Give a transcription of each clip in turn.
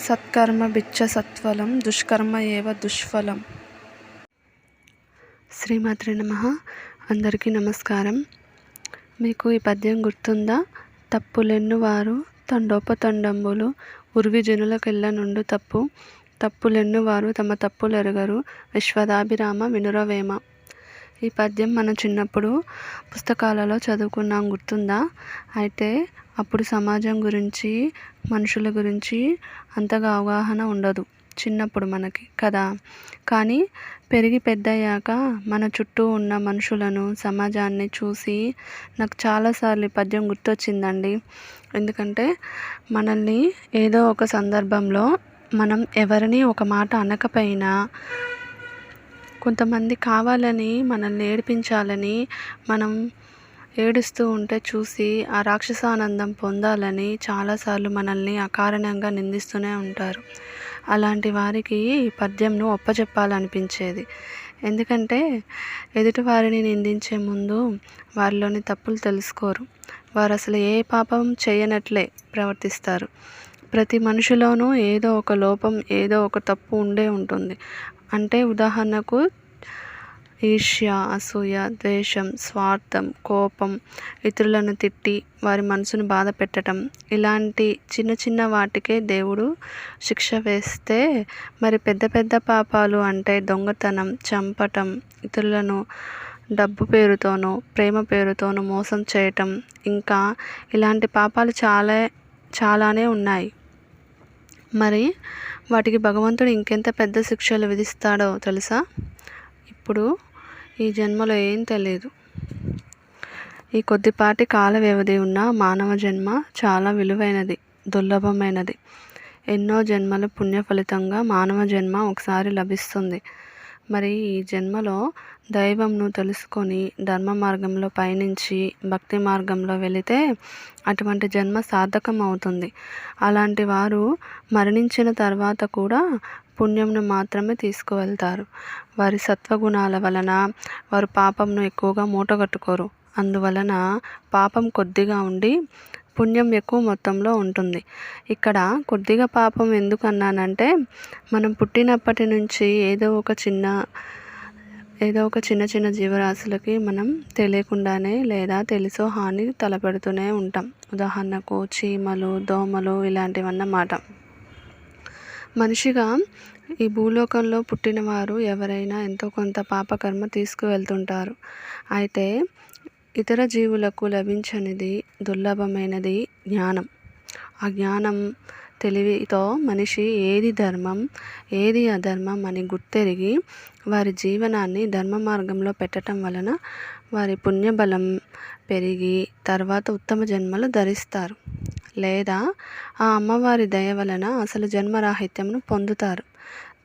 సత్కర్మ బిచ్చ సత్ఫలం దుష్కర్మ ఏవ దుష్ఫలం. శ్రీమాత్రే నమ. అందరికీ నమస్కారం. మీకు ఈ పద్యం గుర్తుందా? తప్పులెన్ను వారు తండోపతండంబులు ఉరివి జనులకెళ్ళ నుండు తప్పు. తప్పులెన్ను వారు తమ తప్పులెరగరు విశ్వదాభిరామ వినురవేమ. ఈ పద్యం మనం చిన్నప్పుడు పుస్తకాలలో చదువుకున్నాం గుర్తుందా? అయితే అప్పుడు సమాజం గురించి మనుషుల గురించి అంతగా అవగాహన ఉండదు చిన్నప్పుడు మనకి కదా? కానీ పెరిగి పెద్దయ్యాక మన చుట్టూ ఉన్న మనుషులను సమాజాన్ని చూసి నాకు చాలాసార్లు ఈ పద్యం గుర్తొచ్చిందండి. ఎందుకంటే మనల్ని ఏదో ఒక సందర్భంలో మనం ఎవరిని ఒక మాట అనకపోయినా కొంతమంది కావాలని మనల్ని ఏడిపించాలని మనం ఏడుస్తూ ఉంటే చూసి ఆ రాక్షసానందం పొందాలని చాలాసార్లు మనల్ని అకారణంగా నిందిస్తూనే ఉంటారు. అలాంటి వారికి ఈ పద్యంను ఒప్పచెప్పాలనిపించేది ఎందుకంటే ఎదుటివారిని నిందించే ముందు వారిలోని తప్పులు తెలుసుకోరు. వారు అసలు ఏ పాపం చేయనట్లే ప్రవర్తిస్తారు. ప్రతి మనిషిలోనూ ఏదో ఒక లోపం ఏదో ఒక తప్పు ఉండే ఉంటుంది. అంటే ఉదాహరణకు ఈర్ష్య అసూయ ద్వేషం స్వార్థం కోపం ఇతరులను తిట్టి వారి మనసును బాధ పెట్టడం ఇలాంటి చిన్న చిన్న వాటికే దేవుడు శిక్ష వేస్తే మరి పెద్ద పెద్ద పాపాలు అంటే దొంగతనం చంపటం ఇతరులను డబ్బు పేరుతోనో ప్రేమ పేరుతోనో మోసం చేయటం. ఇంకా ఇలాంటి పాపాలు చాలా చాలానే ఉన్నాయి. మరి వాటికి భగవంతుడు ఇంకెంత పెద్ద శిక్షలు విధిస్తాడో తెలుసా? ఇప్పుడు ఈ జన్మలో ఏం తెలియదు. ఈ కొద్దిపాటి కాల వ్యవధి ఉన్న మానవ జన్మ చాలా విలువైనది దుర్లభమైనది. ఎన్నో జన్మల పుణ్య ఫలితంగా మానవ జన్మ ఒకసారి లభిస్తుంది. మరి ఈ జన్మలో దైవంను తెలుసుకొని ధర్మ మార్గంలో పయనించి భక్తి మార్గంలో వెళితే అటువంటి జన్మ సార్థకం అవుతుంది అలాంటి వారు మరణించిన తర్వాత కూడా పుణ్యంను మాత్రమే తీసుకువెళ్తారు. వారి సత్వగుణాల వలన వారు పాపంను ఎక్కువగా మూటగట్టుకోరు. అందువలన పాపం కొద్దిగా ఉండి పుణ్యం ఎక్కువ మొత్తంలో ఉంటుంది. ఇక్కడ కొద్దిగా పాపం ఎందుకు అన్నానంటే మనం పుట్టినప్పటి నుంచి ఏదో ఒక చిన్న ఏదో ఒక చిన్న చిన్న జీవరాశులకి మనం తెలియకుండానే లేదా తెలుసో హాని తలపెడుతూనే ఉంటాం. ఉదాహరణకు చీమలు దోమలు ఇలాంటివన్నమాట. మనిషిగా ఈ భూలోకంలో పుట్టిన వారు ఎవరైనా ఎంతో కొంత పాపకర్మ తీసుకువెళ్తుంటారు. అయితే ఇతర జీవులకు లభించనిది దుర్లభమైనది జ్ఞానం. ఆ జ్ఞానం తెలివితో మనిషి ఏది ధర్మం ఏది అధర్మం అని గుర్తెరిగి వారి జీవనాన్ని ధర్మ మార్గంలో పెట్టడం వలన వారి పుణ్యబలం పెరిగి తర్వాత ఉత్తమ జన్మలు ధరిస్తారు. లేదా ఆ అమ్మవారి దయ వలన అసలు జన్మరాహిత్యంను పొందుతారు.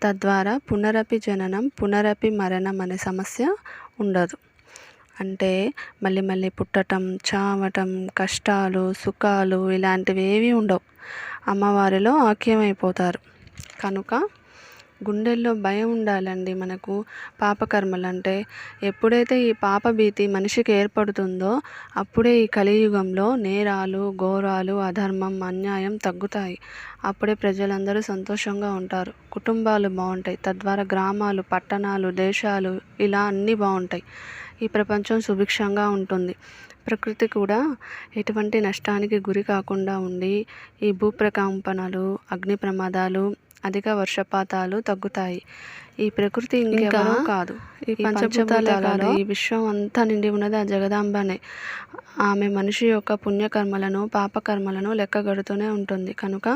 తద్వారా పునరపి జననం పునరపి మరణం అనే సమస్య ఉండదు. అంటే మళ్ళీ మళ్ళీ పుట్టటం చావటం కష్టాలు సుఖాలు ఇలాంటివి ఏవి ఉండవు. అమ్మవారిలో ఆఖ్యమైపోతారు. కనుక గుండెల్లో భయం ఉండాలండి మనకు పాపకర్మలు అంటే ఎప్పుడైతే ఈ పాప భీతి మనిషికి ఏర్పడుతుందో అప్పుడే ఈ కలియుగంలో నేరాలు ఘోరాలు అధర్మం అన్యాయం తగ్గుతాయి. అప్పుడే ప్రజలందరూ సంతోషంగా ఉంటారు. కుటుంబాలు బాగుంటాయి. తద్వారా గ్రామాలు పట్టణాలు దేశాలు ఇలా అన్నీ బాగుంటాయి. ఈ ప్రపంచం సుభిక్షంగా ఉంటుంది. ప్రకృతి కూడా ఎటువంటి నష్టానికి గురి కాకుండా ఉండి ఈ భూప్రకంపనలు అగ్ని ప్రమాదాలు అధిక వర్షపాతాలు తగ్గుతాయి. ఈ ప్రకృతి ఇంకెవరో కాదు. ఈ పంచభూతాలలో ఈ విశ్వం అంతా నిండి ఉన్నది ఆ జగదాంబనే. ఆమె మనిషి యొక్క పుణ్యకర్మలను పాపకర్మలను లెక్కగడుతూనే ఉంటుంది. కనుక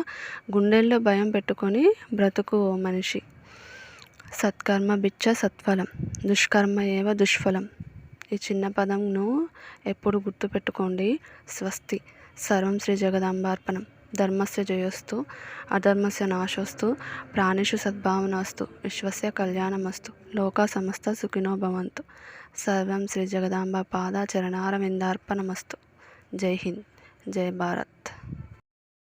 గుండెల్లో భయం పెట్టుకొని బ్రతుకు మనిషి. సత్కర్మ బిచ్చ సత్ఫలం దుష్కర్మ ఏవ దుష్ఫలం. ఈ చిన్న పదంను ఎప్పుడు గుర్తుపెట్టుకోండి. స్వస్తి. సర్వం శ్రీ జగదాంబార్పణం. ధర్మస్య జయోస్తు. అధర్మస్య నాశోస్తు. ప్రాణిషు సద్భావనాస్తు. విశ్వస్య కళ్యాణమస్తు. లోకా సమస్త సుఖినో భవంతు. సర్వం శ్రీ జగదాంబ పాద చరణారవిందార్పణమస్తు జై హింద్. జై భారత్.